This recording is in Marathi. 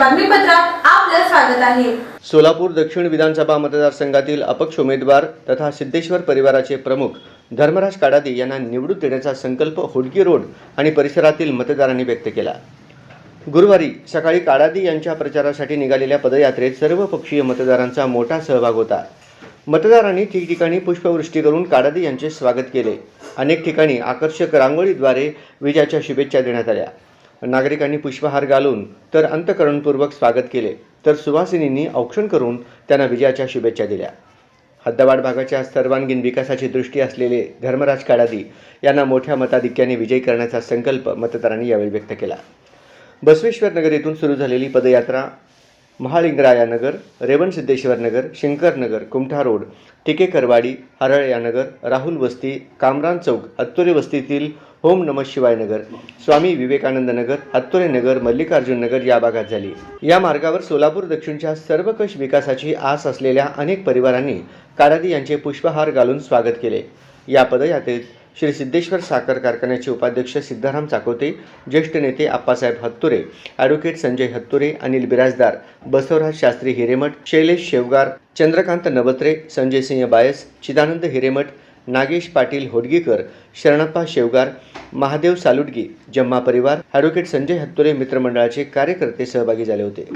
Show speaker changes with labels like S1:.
S1: आपलं स्वागत आहे.
S2: सोलापूर दक्षिण विधानसभा मतदारसंघातील अपक्ष उमेदवार तथा सिद्धेश्वर परिवाराचे प्रमुख धर्मराज काडादी यांना निवडून देण्याचा संकल्प होडगी रोड आणि परिसरातील मतदारांनी व्यक्त केला. गुरुवारी सकाळी काडादी यांच्या प्रचारासाठी निघालेल्या पदयात्रेत सर्व पक्षीय मतदारांचा मोठा सहभाग होता. मतदारांनी ठिकठिकाणी पुष्पवृष्टी करून काडादी यांचे स्वागत केले. अनेक ठिकाणी आकर्षक रांगोळीद्वारे विजयाच्या शुभेच्छा देण्यात आल्या. नागरिकांनी पुष्पहार घालून तर अंतकरणपूर्वक स्वागत केले. तर सुवासिनींनी औक्षण करून त्यांना विजयाच्या शुभेच्छा दिल्या. हद्दवाड भागाच्या सर्वांगीण विकासाची दृष्टी असलेले धर्मराज काडादी यांना मोठ्या मताधिक्याने विजयी करण्याचा संकल्प मतदारांनी यावेळी व्यक्त केला. बसवेश्वर नगर येथून सुरू झालेली पदयात्रा महालिंगराया रेवणसिद्धेश्वरनगर शंकरनगर नगर शंकर नगर कुमठा रोड टिकेकरवाडी हरळयानगर राहुल वस्ती कामरान चौक अत्तुरे वस्तीतील होम नम शिवाय नगर. स्वामी विवेकानंद नगर अत्तोरे नगर मल्लिकार्जुन नगर या भागात झाली. या मार्गावर सोलापूर दक्षिणच्या सर्वकष विकासाची आस असलेल्या अनेक परिवारांनी कारादी यांचे पुष्पहार घालून स्वागत केले. या पदयात्रेत श्री सिद्धेश्वर साखर कारखान्याचे उपाध्यक्ष सिद्धाराम चाकोते ज्येष्ठ नेते आप्पासाहेब हत्तुरे ॲडव्होकेट संजय हत्तुरे अनिल बिराजदार बसवराज शास्त्री हिरेमठ शैलेश शेवगार चंद्रकांत नवत्रे संजय सिंह बायस चिदानंद हिरेमठ नागेश पाटील होडगीकर शरणप्पा शेवगार महादेव सालुटगी जम्मा परिवार ॲडव्होकेट संजय हत्तुरे मित्रमंडळाचे कार्यकर्ते सहभागी झाले होते.